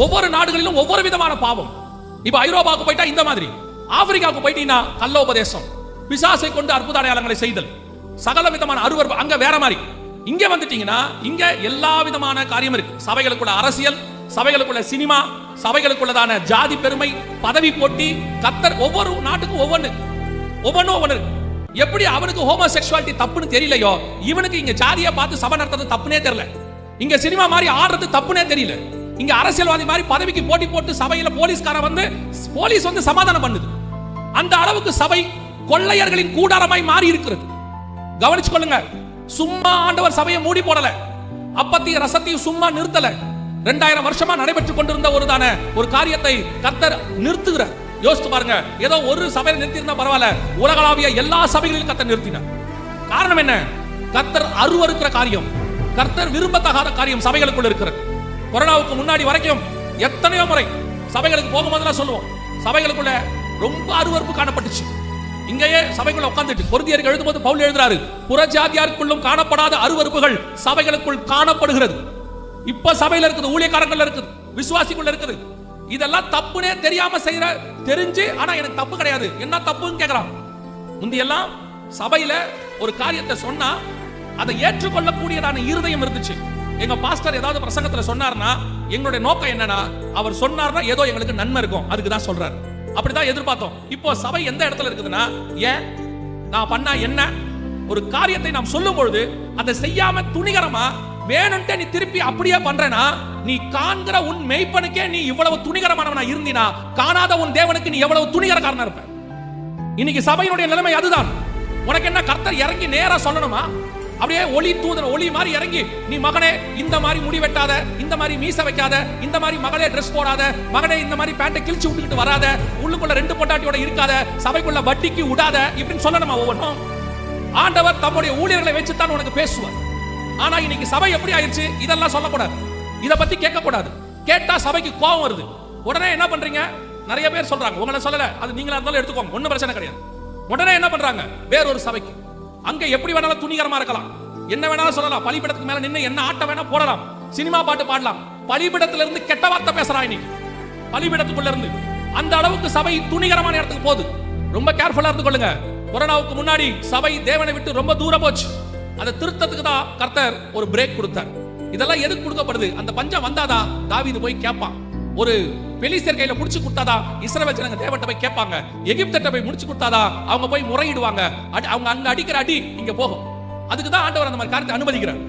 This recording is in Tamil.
ஒவ்வொரு நாடுகளிலும் ஒவ்வொரு விதமான பாவம். இப்ப ஐரோப்பாவுக்கு போயிட்டா இந்த மாதிரி. ஆப்பிரிக்காவுக்கு போயிட்டீங்கன்னா கல்லோபதேசம் பிசாசை கொண்டு அற்புத அடையாளங்களை செய்தல். சகல விதமான அருவர் அங்க வேற மாதிரி. இங்க வந்துட்டீங்கன்னா இங்க எல்லா விதமான காரியம் இருக்கு. சபைகளுக்குள்ள அரசியல் சபைகளுக்குள்ள சினிமா சபைகளுக்குள்ளதான ஜாதி பெருமை பதவி போட்டி கத்தர் ஒவ்வொரு நாட்டுக்கும் ஒவ்வொன்று ஒவ்வொன்றும் ஒவ்வொன்று இருக்கு. எப்படி அவனுக்கு ஹோமோ செக்ஷுவாலிட்டி தப்புன்னு தெரியலையோ இவனுக்கு இங்க ஜாதியை பார்த்து சபை நடத்துறது தப்புனே தெரியல. இங்க சினிமா மாதிரி ஆடுறது தப்புனே தெரியல. இங்க அரசியல்வாதி மாதிரி பதவிக்கு போட்டி போட்டு சபையில போலீஸ்காரன் வந்து போலீஸ் வந்து சமாதானம் பண்ணுது. அந்த அளவுக்கு சபை கொள்ளையர்களின் கூடாரமாய் மாறி இருக்கிறது. கவனிச்சு கொள்ளுங்க. சும்மா ஆண்டவர் சபையை மூடி போடல. அப்பத்தையும் ரசத்தையும் சும்மா நிறுத்தல. ரெண்டாயிரம் வருஷமா நடைபெற்றுக் கொண்டிருந்த ஒரு தானே ஒரு காரியத்தை கத்தர் நிறுத்துகிறார். யோசித்து பாருங்க. ஏதோ ஒரு சபையில நிறுத்தியிருந்தா பரவாயில்ல. உலகளாவிய எல்லா சபைகளிலும் கத்தர் நிறுத்தினார். காரணம் என்ன? கத்தர் அருவருக்கிற காரியம். கர்த்தர் விரும்பத்தகாத காரியம் சபைகளுக்குள்ள இருக்கிறது. கொரோனாவுக்கு முன்னாடி வரைக்கும் எத்தனையோ முறை சபைகளுக்கு போகும்போதெல்லாம் சொல்லுவோம். சபைகளுக்குள்ள ரொம்ப அருவருப்பு காணப்பட்டுச்சு. இங்கேயே சபைக்குள்ள உட்கார்ந்துட்டு பொருந்தியருக்கு எழுதும்போது பவுல் எழுதுறாரு புறஜாதியாருக்குள்ளும் காணப்படாத அருவருப்புகள் சபைகளுக்குள் காணப்படுகிறது. இப்ப சபையில இருக்குது ஊழியக்காரங்கள்ல இருக்குது விசுவாசிக்குள்ள இருக்குது. இதெல்லாம் தப்புனே தெரியாம செய்யற தெரிஞ்சு ஆனா எனக்கு தப்பு கிடையாது. என்ன தப்புன்னு கேக்குறான். முந்தியெல்லாம் சபையில ஒரு காரியத்தை சொன்னா அதை ஏற்றுக்கொள்ளக்கூடியதான இருதயம் இருந்துச்சு. எங்க பாஸ்டர் ஏதாவது பிரசங்கத்துல சொன்னார்னா எங்களுடைய நோக்கம் என்னன்னா அவர் சொன்னார்னா ஏதோ எங்களுக்கு நன்மை இருக்கும். அதுக்கு தான் சொல்றாரு. அப்படிதான் எதிர்பார்த்தோம். இப்போ சபை எந்த இடத்துல இருக்குதுன்னா ஏன்? நான் பண்ணா என்ன? ஒரு காரியத்தை நாம் சொல்லும் பொழுது அதை செய்யாம துணிகரமா வேணும்ட்டு நீ திருப்பி அப்படியே பண்றனா நீ காண்கிற உன் மெய்ப்பனுக்கே நீ இவ்வளவு துணிகரமானவனா இருந்தினா காணாத உன் தேவனுக்கு நீ எவ்வளவு துணிகரக்காரனா இருப்ப? இன்னைக்கு சபையினுடைய நிலைமை அதுதான். உனக்கு என்ன கர்த்தர் இறங்கி நேரா சொல்லணுமா? அப்படியே ஒளி தூதன் ஒளி மாதிரி இறங்கி நீ மகனே இந்த மாதிரி முடி வெட்டாத இந்த மாதிரி மீச வைக்காத இந்த மாதிரி மகளே ட்ரெஸ் போடாத மகனே இந்த மாதிரி பேண்ட்டை கிழிச்சு விட்டுக்கிட்டு வராத உள்ளுக்குள்ள ரெண்டு பொட்டாட்டியோட இருக்காத சபைக்குள்ள வட்டிக்கு விடாத இப்படின்னு சொல்லணுமா ஒவ்வொன்றும்? ஆண்டவர் தம்முடைய ஊழியர்களை வச்சு தான் உனக்கு பேசுவார். ஆனா இன்னைக்கு சபை எப்படி ஆயிடுச்சு இதெல்லாம் சொல்லக்கூடாது. இதை பத்தி கேட்கக்கூடாது. கேட்டா சபைக்கு கோபம் வருது. உடனே என்ன பண்றீங்க? நிறைய பேர் சொல்றாங்க. உங்களை சொல்லல. அது நீங்களா இருந்தாலும் எடுத்துக்கோங்க. ஒன்றும் பிரச்சனை கிடையாது. உடனே என்ன பண்றாங்க? வேற ஒரு சபைக்கு. அங்க எப்படி வேணாலும் துணிகரமா இருக்கலாம். என்ன வேணாலும் சொல்லலாம். பலிபீடத்துக்கு மேல நின்று என்ன ஆட்ட வேணா போடலாம். சினிமா பாட்டு பாடலாம். பலிபீடத்துல இருந்து கெட்ட வார்த்தை பேசுறான் இன்னைக்கு பலிபீடத்துக்குள்ள இருந்து அந்த அளவுக்கு சபை துணிகரமான இடத்துக்கு போகுது. ரொம்ப கேர்ஃபுல்லா இருந்து கொள்ளுங்க. கொரோனாவுக்கு முன்னாடி சபை தேவனை விட்டு ரொம்ப தூரம் போச்சு. அதை திருத்தத்துக்கு தான் கர்த்தர் ஒரு பிரேக் கொடுத்தார். இதெல்லாம் எதுக்கு கொடுக்கப்படுது? அந்த பஞ்சம் வந்தாதான் தாவிது போய் கேட்பான். ஒரு பெலிஸ்தர் கையில முடிச்சு கொடுத்தாதா இஸ்ரவேல் ஜனங்க தேவன்ட்ட போய் கேட்பாங்க. எகிப்தட்ட போய் முடிச்சு கொடுத்தாதா அவங்க போய் முறையிடுவாங்க. அவங்க அங்க அடிக்கிற அடி இங்க போகும். அதுக்கு தான் ஆண்டவர் அந்த மாதிரி காரியத்தை அனுமதிக்கிறார்.